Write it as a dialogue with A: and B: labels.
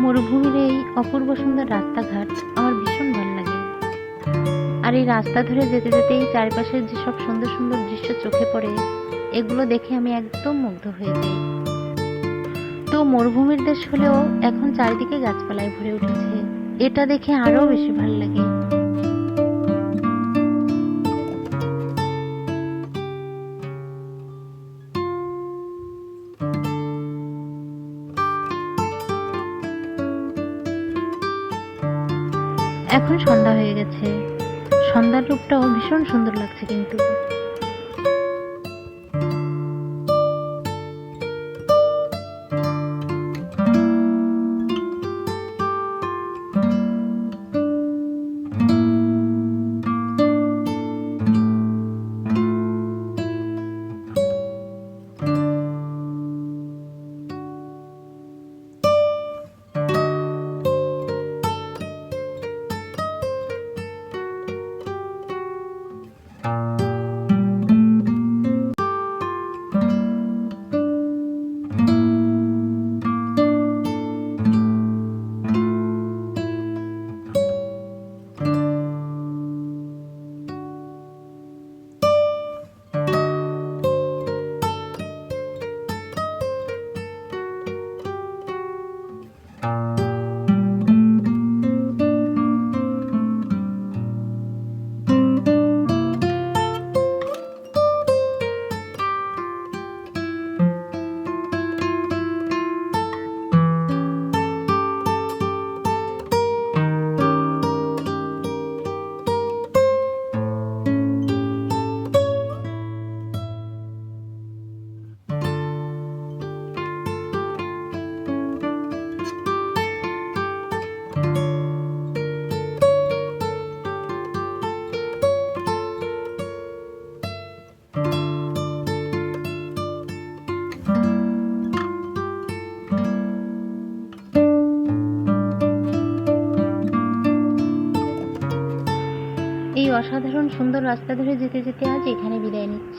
A: মরুভূমির এই অপূর্ব সুন্দর রাস্তাঘাট আমার ভীষণ ভালো লাগে। আর এই রাস্তা ধরে যেতে যেতেই চারপাশের যেসব সুন্দর সুন্দর দৃশ্য চোখে পড়ে, এগুলো দেখে আমি একদম মুগ্ধ হয়ে যাই। তো মরুভূমির দেশ হলেও এখন চারিদিকে গাছপালায় ভরে উঠেছে। এটা দেখে আরও বেশি ভালো লাগে। এখন সন্ধ্যা হয়ে গেছে। সন্ধ্যার রূপটাও ভীষণ সুন্দর লাগছে কিন্তু। এই অসাধারণ সুন্দর রাস্তা ধরে যেতে যেতে আজ এখানে বিদায় নিচ্ছি।